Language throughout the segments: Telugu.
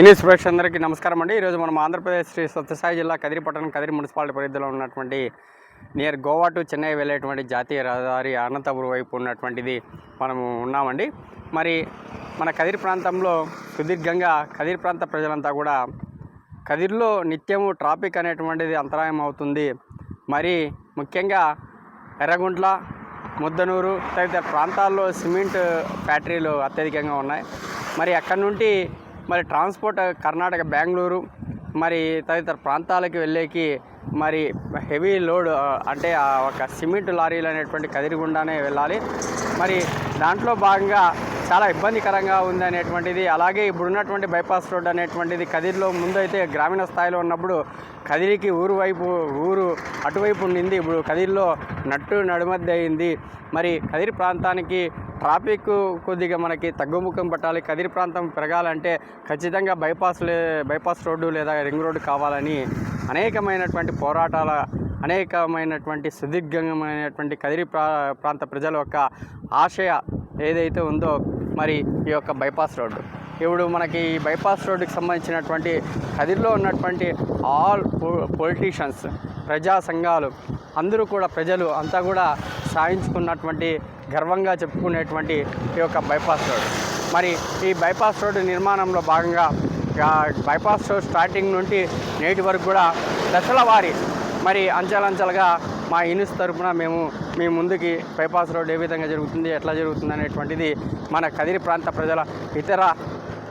ఇన్యూస్ ప్రేక్షకులందరికీ నమస్కారం అండి. ఈరోజు మనం ఆంధ్రప్రదేశ్ శ్రీ సత్యసాయి జిల్లా కదిరి పట్టణం కదిరి మున్సిపాలిటీ పరిధిలో ఉన్నటువంటి నియర్ గోవా టు చెన్నై వెళ్ళేటువంటి జాతీయ రహదారి అనంతపురం వైపు ఉన్నటువంటిది మనము ఉన్నామండి. మరి మన కదిరి ప్రాంతంలో సుదీర్ఘంగా కదిరి ప్రాంత ప్రజలంతా కూడా కదిరిలో నిత్యము ట్రాఫిక్ అనేటువంటిది అంతరాయం అవుతుంది. మరి ముఖ్యంగా ఎర్రగుంట్ల ముద్దనూరు తదితర ప్రాంతాల్లో సిమెంట్ ఫ్యాక్టరీలు అత్యధికంగా ఉన్నాయి. మరి అక్కడి నుండి మరి ట్రాన్స్పోర్ట్ కర్ణాటక బెంగళూరు మరి తదితర ప్రాంతాలకు వెళ్ళేకి మరి హెవీ లోడ్ అంటే ఒక సిమెంట్ లారీలు అనేటువంటి కదిరిగుండానే వెళ్ళాలి. మరి దాంట్లో భాగంగా చాలా ఇబ్బందికరంగా ఉంది అనేటువంటిది అలాగే ఇప్పుడున్నటువంటి బైపాస్ రోడ్ అనేటువంటిది కదిరిలో ముందైతే గ్రామీణ స్థాయిలో ఉన్నప్పుడు కదిరికి ఊరు వైపు ఊరు అటువైపు ఉండింది ఇప్పుడు కదిరిలో నట్టు నడుమద్ది అయింది మరి కదిరి ప్రాంతానికి ట్రాఫిక్ కొద్దిగా మనకి తగ్గుముఖం పట్టాలి. కదిరి ప్రాంతం పెరగాలంటే ఖచ్చితంగా బైపాస్ లే బైపాస్ రోడ్డు లేదా రింగ్ రోడ్డు కావాలని అనేకమైనటువంటి పోరాటాల అనేకమైనటువంటి సుదీర్ఘమైనటువంటి కదిరి ప్రా ప్రాంత ప్రజల యొక్క ఆశయ ఏదైతే ఉందో మరి ఈ యొక్క బైపాస్ రోడ్డు. ఇప్పుడు మనకి ఈ బైపాస్ రోడ్డుకి సంబంధించినటువంటి కదిరిలో ఉన్నటువంటి ఆల్ పొలిటీషియన్స్ ప్రజా సంఘాలు అందరూ కూడా ప్రజలు అంతా కూడా సాధించుకున్నటువంటి గర్వంగా చెప్పుకునేటువంటి ఈ యొక్క బైపాస్ రోడ్ మరి ఈ బైపాస్ రోడ్డు నిర్మాణంలో భాగంగా బైపాస్ రోడ్ స్టార్టింగ్ నుండి నేటి వరకు కూడా దశల వారి మరి అంచెలంచెలుగా మా యూనిస్ తరఫున మేము మీ ముందుకి బైపాస్ రోడ్ ఏ విధంగా జరుగుతుంది ఎట్లా జరుగుతుంది అనేటువంటిది మన కదిరి ప్రాంత ప్రజల ఇతర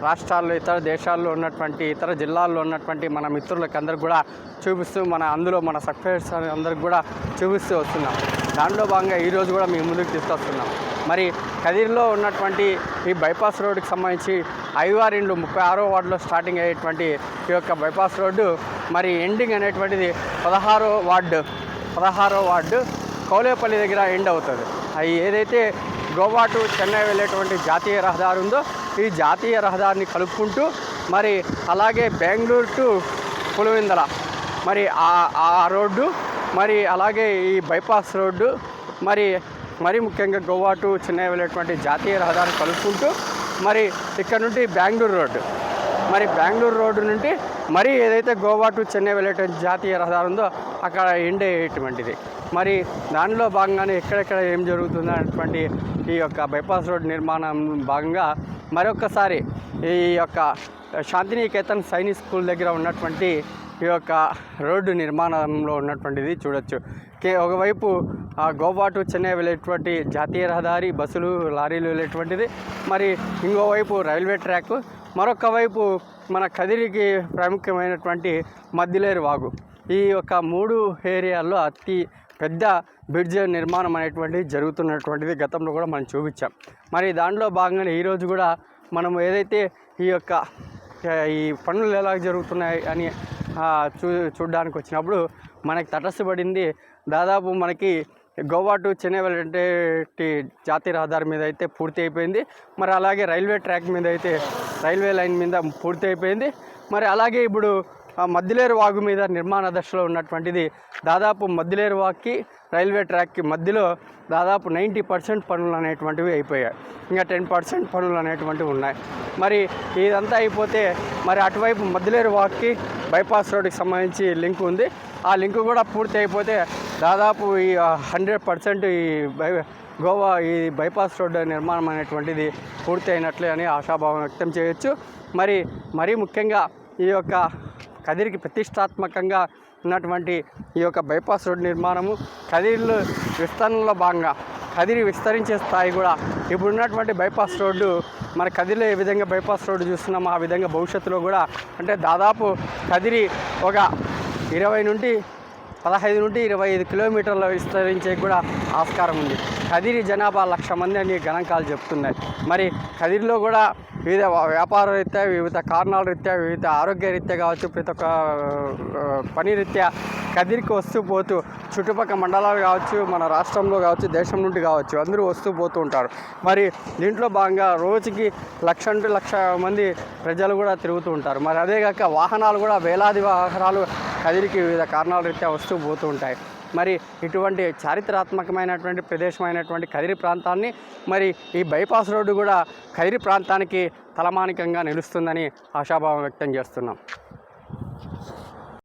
రాష్ట్రాల్లో ఇతర దేశాల్లో ఉన్నటువంటి ఇతర జిల్లాల్లో ఉన్నటువంటి మన మిత్రులకు అందరికి కూడా చూపిస్తూ మన అందులో మన సక్సెస్ అందరికి కూడా చూపిస్తూ వస్తున్నాం. దాంట్లో భాగంగా ఈరోజు కూడా మీ ముందుకు తీసుకొస్తున్నాం. మరి కదిరిలో ఉన్నటువంటి ఈ బైపాస్ రోడ్డుకి సంబంధించి ఐవారిండ్లు ముప్పై ఆరో వార్డులో స్టార్టింగ్ అయ్యేటువంటి ఈ యొక్క బైపాస్ రోడ్డు మరి ఎండింగ్ అనేటువంటిది పదహారో వార్డు పదహారో వార్డు కౌలేపల్లి దగ్గర ఎండ్ అవుతుంది. అది ఏదైతే గోవా టు చెన్నై వెళ్ళేటువంటి జాతీయ రహదారి ఉందో ఈ జాతీయ రహదారిని కలుపుకుంటూ మరి అలాగే బెంగళూరు టు పులివెందల మరి ఆ ఆ రోడ్డు మరి అలాగే ఈ బైపాస్ రోడ్డు మరి మరి ముఖ్యంగా గోవా టు చెన్నై వెళ్ళేటువంటి జాతీయ రహదారిని కలుపుకుంటూ మరి ఇక్కడ నుండి బెంగళూరు రోడ్డు. మరి బెంగళూరు రోడ్డు నుండి మరి ఏదైతే గోవా టు చెన్నై వెళ్ళేటువంటి జాతీయ రహదారి ఉందో అక్కడ ఎండ్ అయ్యేటువంటిది. మరి దానిలో భాగంగానే ఎక్కడెక్కడ ఏం జరుగుతుంది అనేటువంటి ఈ యొక్క బైపాస్ రోడ్ నిర్మాణం భాగంగా మరొకసారి ఈ యొక్క శాంతినికేతన్ సైనిక్ స్కూల్ దగ్గర ఉన్నటువంటి ఈ యొక్క రోడ్డు నిర్మాణంలో ఉన్నటువంటిది చూడొచ్చు. కే ఒకవైపు ఆ గోవా టు చెన్నై వెళ్ళేటువంటి జాతీయ రహదారి బస్సులు లారీలు వెళ్ళేటువంటిది. మరి ఇంకోవైపు రైల్వే ట్రాక్ మరొక వైపు మన కదిరికి ప్రాముఖ్యమైనటువంటి మద్దిలేరు వాగు. ఈ యొక్క మూడు ఏరియాల్లో అతి పెద్ద బ్రిడ్జ్ నిర్మాణం అనేటువంటిది జరుగుతున్నటువంటిది గతంలో కూడా మనం చూపించాం. మరి దాంట్లో భాగంగానే ఈరోజు కూడా మనం ఏదైతే ఈ యొక్క ఈ పనులు ఎలా జరుగుతున్నాయి అని చూ చూడడానికి వచ్చినప్పుడు మనకి తటస్థపడింది దాదాపు మనకి గోవా టు చెన్నై వెళ్ళే జాతీయ రహదారి మీద అయితే పూర్తి అయిపోయింది. మరి అలాగే రైల్వే ట్రాక్ మీద అయితే రైల్వే లైన్ మీద పూర్తి అయిపోయింది. మరి అలాగే ఇప్పుడు మద్దిలేరు వాగు మీద నిర్మాణ దశలో ఉన్నటువంటిది దాదాపు మద్దిలేరు వాగ్కి రైల్వే ట్రాక్కి మధ్యలో దాదాపు నైంటీ పర్సెంట్ పనులు అనేటువంటివి అయిపోయాయి. ఇంకా టెన్ పర్సెంట్ పనులు అనేటువంటివి ఉన్నాయి. మరి ఇదంతా అయిపోతే మరి అటువైపు మద్దిలేరు వాక్కి బైపాస్ రోడ్డుకి సంబంధించి లింక్ ఉంది. ఆ లింక్ కూడా పూర్తి అయిపోతే దాదాపు ఈ హండ్రెడ్ పర్సెంట్ ఈ బై గోవా ఈ బైపాస్ రోడ్డు నిర్మాణం అనేటువంటిది పూర్తి అయినట్లే అని ఆశాభావం వ్యక్తం చేయొచ్చు. మరి మరీ ముఖ్యంగా ఈ యొక్క కదిరికి ప్రతిష్టాత్మకంగా ఉన్నటువంటి ఈ యొక్క బైపాస్ రోడ్డు నిర్మాణము కదిరిలో విస్తరణలో భాగంగా కదిరి విస్తరించే స్థాయి కూడా ఇప్పుడు ఉన్నటువంటి బైపాస్ రోడ్డు మన కదిరిలో ఏ విధంగా బైపాస్ రోడ్డు చూస్తున్నామో ఆ విధంగా భవిష్యత్తులో కూడా అంటే దాదాపు కదిరి ఒక ఇరవై నుండి పదహైదు నుండి ఇరవై ఐదు కిలోమీటర్ల విస్తరించే కూడా ఆస్కారం ఉంది. కదిరి జనాభా లక్ష మంది అని గణాంకాలు చెప్తున్నాయి. మరి కదిరిలో కూడా వివిధ వ్యాపార రీత్యా వివిధ కారణాల రీత్యా వివిధ ఆరోగ్య రీత్యా కావచ్చు ప్రతి ఒక్క పని రీత్యా కదిరికి వస్తూ పోతూ చుట్టుపక్కల మండలాలు కావచ్చు మన రాష్ట్రంలో కావచ్చు దేశం నుండి కావచ్చు అందరూ వస్తూ పోతూ ఉంటారు. మరి దీంట్లో భాగంగా రోజుకి లక్ష లక్ష మంది ప్రజలు కూడా తిరుగుతూ ఉంటారు. మరి అదే కాక వాహనాలు కూడా వేలాది వాహనాలు కదిరికి వివిధ కారణాల రీత్యా వస్తూ పోతూ ఉంటాయి. మరి ఇటువంటి చారిత్రాత్మకమైనటువంటి ప్రదేశమైనటువంటి కదిరి ప్రాంతాన్ని మరి ఈ బైపాస్ రోడ్డు కూడా కదిరి ప్రాంతానికి తలమానికంగా నిలుస్తుందని ఆశాభావం వ్యక్తం చేస్తున్నాం.